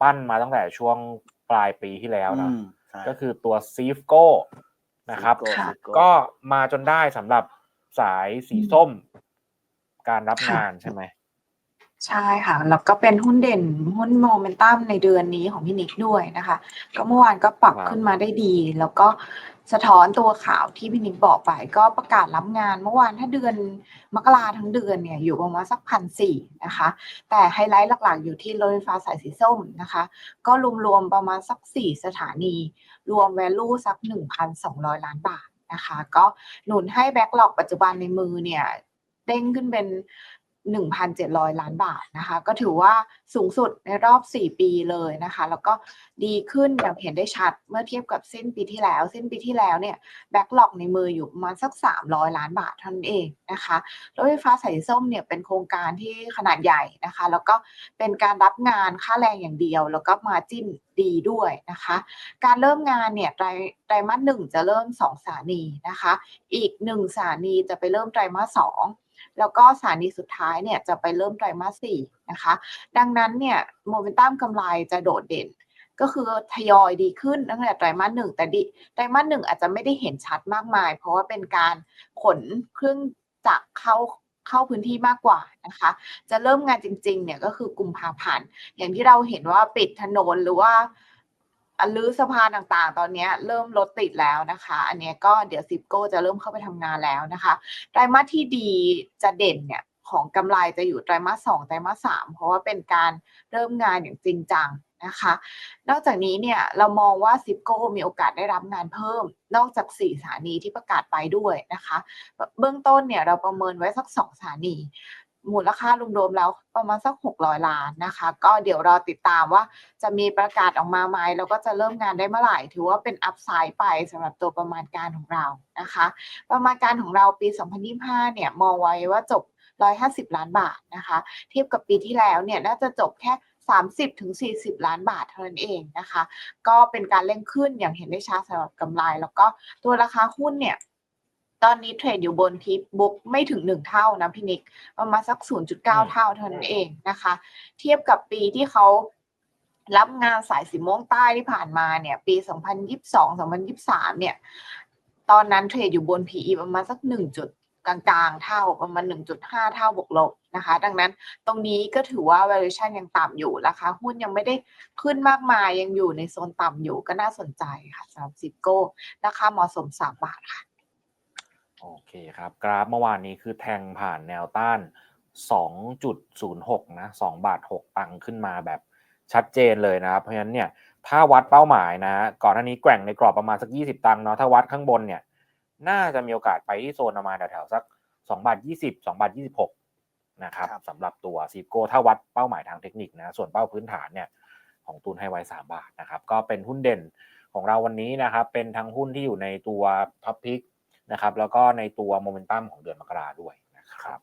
ปั้นมาตั้งแต่ช่วงปลายปีที่แล้วนะอืมใช่ก็คือตัวซีฟโก้นะครับ Cisco ค่ะ Cisco ก็มาจนได้สำหรับสายสีส้ม การรับงานใช่ไหมใช่ค่ะ แล้วก็เป็นหุ้นเด่นหุ้นโมเมนตัมในเดือนนี้ของพี่นิกด้วยนะคะ ก็เมื่อวานก็ปรับครับขึ้นมาได้ดี แล้วก็ สะท้อนตัวข่าวที่พี่นิกบอกไป ก็ประกาศรับงานเมื่อวานถ้าเดือนมกราทั้งเดือนเนี่ยอยู่ประมาณสักพันสี่นะคะ แต่ไฮไลท์หลักๆ อยู่ที่รถไฟฟ้าสายสีส้มนะคะ ก็รวมๆประมาณสักสี่สถานี รวม value สัก1,200ล้านบาทนะคะ ก็หนุนให้แบ็กหลอกปัจจุบันในมือเนี่ยเด้งขึ้นเป็น 1,700 ล้านบาทนะคะ ก็ถือว่าสูงสุดในรอบ 4 ปีเลยนะคะ แล้วก็ดีขึ้นอย่างเห็นได้ชัดเมื่อเทียบกับสิ้นปีที่แล้ว สิ้นปีที่แล้วเนี่ยแบ็กหลอกในมืออยู่ประมาณสัก 300 ล้านบาทเท่านั้นเองนะคะรถไฟฟ้าสายส้มเนี่ยเป็นโครงการที่ขนาดใหญ่นะคะ แล้วก็เป็นการรับงานค่าแรงอย่างเดียว แล้วก็มาจิ้นดีด้วยนะคะ การเริ่มงานเนี่ยไตรไตรมาสหนึ่งจะเริ่ม 2 สถานีนะคะ อีก 1 สถานีจะไปเริ่มไตรมาสสอง แล้วก็สถานีสุดท้ายเนี่ยจะไปเริ่มไตรมาสสี่นะคะ ดังนั้นเนี่ยโมเมนตัมกำไรจะโดดเด่น ก็คือทยอยดีขึ้นตั้งแต่ไตรมาสหนึ่งแต่ดิไตรมาสหนึ่งอาจจะไม่ได้เห็นชัดมากมาย เพราะว่าเป็นการขนเครื่องจักรเข้าเข้าพื้นที่มากกว่านะคะ จะเริ่มงานจริงๆเนี่ยก็คือกุมภาพันธ์อย่างที่เราเห็นว่าปิดถนนหรือว่า ลื้อสะพานต่างๆ ตอนนี้เริ่มรถติดแล้วนะคะ อันนี้ก็เดี๋ยวซิปโก้จะเริ่มเข้าไปทำงานแล้วนะคะไตรมาสที่ดีจะเด่นเนี่ยของกำไรจะอยู่ไตรมาสสองไตรมาสสามเพราะว่าเป็นการเริ่มงานอย่างจริงจังนะคะ นอกจากนี้เนี่ยเรามองว่าซิปโก้มีโอกาสได้รับงานเพิ่ม นอกจากสี่สถานีที่ประกาศไปด้วยนะคะ เบื้องต้นเนี่ยเราประเมินไว้สักสองสถานี มูลค่ารวมๆแล้วประมาณสัก 600 ล้านนะคะ ก็เดี๋ยวรอติดตามว่าจะมีประกาศออกมาไหมแล้วก็จะเริ่มงานได้เมื่อไหร่ ถือว่าเป็นอัพไซด์ไปสำหรับตัวประมาณการของเรานะคะ ประมาณการของเราปี 2025 เนี่ยมองไว้ว่าจบ 150 ล้านบาทนะคะ เทียบกับปีที่แล้วเนี่ยน่าจะจบแค่30ถึง40 ล้านบาทเท่านั้นเองนะคะ ก็เป็นการเร่งขึ้นอย่างเห็นได้ชัดสำหรับกำไร แล้วก็ตัวราคาหุ้นเนี่ย ตอนนี้เทรดอยู่บนทิปบุ๊กไม่ถึง1เท่านะพี่นิก ประมาณสัก 0.9 เท่าเท่านั้นเองนะคะ เทียบกับปีที่เขารับงานสายสีม่วงใต้ที่ผ่านมาเนี่ย ปี 2022 2023 เนี่ย ตอนนั้นเทรดอยู่บน PE ประมาณสัก 1 จุดกลางๆ เท่าประมาณ 1.5 เท่าบวกลบนะคะ ดังนั้นตรงนี้ก็ถือว่า valuation ยังต่ำอยู่ราคาหุ้นยังไม่ได้ขึ้นมากมายยังอยู่ในโซนต่ำอยู่ก็น่าสนใจค่ะสำหรับซิโก้ราคาเหมาะสม 3 บาทค่ะ โอเคครับ กราฟเมื่อวานนี้คือแทงผ่านแนวต้าน 2.06 นะ2บาท 6 ตังค์ขึ้นมาแบบชัดเจนเลยนะครับ เพราะฉะนั้นเนี่ยถ้าวัดเป้าหมายนะ ก่อนหน้านี้แกว่งในกรอบประมาณสัก 20 ตังค์เนาะถ้าวัดข้างบนเนี่ยน่าจะมีโอกาสไปที่โซนประมาณแถวๆสัก2บาท20 2บาท26นะครับครับสำหรับตัวซีโก้ถ้าวัดเป้าหมายทางเทคนิคนะส่วนเป้าพื้นฐานเนี่ยของตูนให้ไว้ 3 บาทนะครับก็เป็นหุ้นเด่นของเราวันนี้นะครับเป็นทั้งหุ้นที่อยู่ในตัวท็อปพิก นะครับแล้วก็ในตัวโมเมนตัมของเดือนมกราด้วยนะครับ